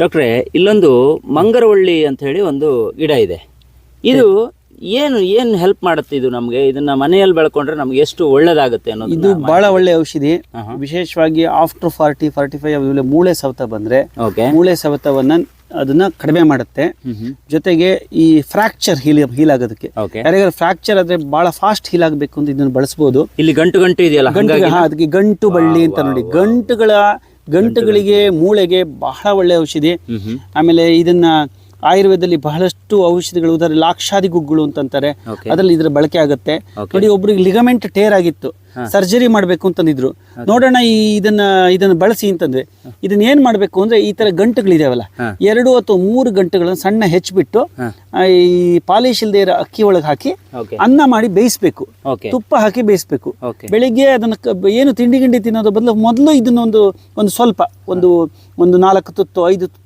ಡಾಕ್ಟ್ರೆ ಇಲ್ಲೊಂದು ಮಂಗರವಳ್ಳಿ ಅಂತ ಹೇಳಿ ಒಂದು ಗಿಡ ಇದೆ. ಇದು ಏನು ಏನು ಹೆಲ್ಪ್ ಮಾಡುತ್ತೆ ಇದು ನಮಗೆ? ಇದನ್ನ ಮನೆಯಲ್ಲಿ ಬೆಳ್ಕೊಂಡ್ರೆ ನಮ್ಗೆ ಎಷ್ಟು ಒಳ್ಳೇದಾಗುತ್ತೆ ಅನ್ನೋದು ಇದು ಬಹಳ ಒಳ್ಳೆ ಔಷಧಿ. ವಿಶೇಷವಾಗಿ ಆಫ್ಟರ್ ಫಾರ್ಟಿ ಫಾರ್ಟಿ ಫೈವ್ ಮೂಳೆ ಸವೆತ ಬಂದ್ರೆ ಓಕೆ. ಮೂಳೆ ಸವೆತವನ್ನ ಅದನ್ನ ಕಡಿಮೆ ಮಾಡುತ್ತೆ. ಜೊತೆಗೆ ಈ ಫ್ರಾಕ್ಚರ್ ಹೀಲ್ ಹೀಲ್ ಆಗೋದಕ್ಕೆ. ಓಕೆ. ಯಾರಿಗಾರು ಫ್ರಾಕ್ಚರ್ ಆದ್ರೆ ಬಹಳ ಫಾಸ್ಟ್ ಹೀಲ್ ಆಗಬೇಕು ಅಂತ ಇದನ್ನ ಬಳಸಬಹುದು ಇಲ್ಲಿ ಗಂಟು ಗಂಟು ಇದೆಯಲ್ಲ? ಅದಕ್ಕೆ ಗಂಟು ಬಳ್ಳಿ ಅಂತ ನೋಡಿ. ಗಂಟುಗಳ ಗಂಟುಗಳಿಗೆ ಮೂಳೆಗೆ ಬಹಳ ಒಳ್ಳೆ ಔಷಧಿ. ಆಮೇಲೆ ಇದನ್ನ ಆಯುರ್ವೇದದಲ್ಲಿ ಬಹಳಷ್ಟು ಔಷಧಿಗಳು ಉದಾಹರಣೆ ಲಾಕ್ಷಾದಿ ಗುಗ್ಗಳು ಅಂತಂತಾರೆ. ಅದರಲ್ಲಿ ಇದ್ರ ಬಳಕೆ ಆಗುತ್ತೆ. ನೋಡಿ ಒಬ್ರಿಗೆ ಲಿಗಮೆಂಟ್ ಟೇರ್ ಆಗಿತ್ತು. ಸರ್ಜರಿ ಮಾಡಬೇಕು ಅಂತಂದಿದ್ರು. ನೋಡೋಣ ಈ ಇದನ್ನ ಇದನ್ನ ಬಳಸಿ ಅಂತಂದ್ರೆ ಇದನ್ನ ಏನ್ ಮಾಡ್ಬೇಕು ಅಂದ್ರೆ ಈ ತರ ಗಂಟುಗಳಿದಾವಲ್ಲ. ಎರಡು ಅಥವಾ ಮೂರು ಗಂಟುಗಳನ್ನ ಸಣ್ಣ ಹೆಚ್ಚಿಬಿಟ್ಟು. ಈ ಪಾಲಿಶ್ ಇಲ್ದೇ ಇರೋ ಅಕ್ಕಿ ಒಳಗೆ ಹಾಕಿ ಅನ್ನ ಮಾಡಿ ಬೇಯಿಸ್ಬೇಕು. ತುಪ್ಪ ಹಾಕಿ ಬೇಯಿಸ್ಬೇಕು. ಬೆಳಿಗ್ಗೆ ಅದನ್ನ ಏನು ತಿಂಡಿ ಗಿಂಡಿ ತಿನ್ನೋದ್ರ ಬದಲು ಮೊದಲು ಇದನ್ನ ಒಂದು ಒಂದು ಸ್ವಲ್ಪ ಒಂದು ಒಂದು ನಾಲ್ಕು ತುತ್ತು ಐದು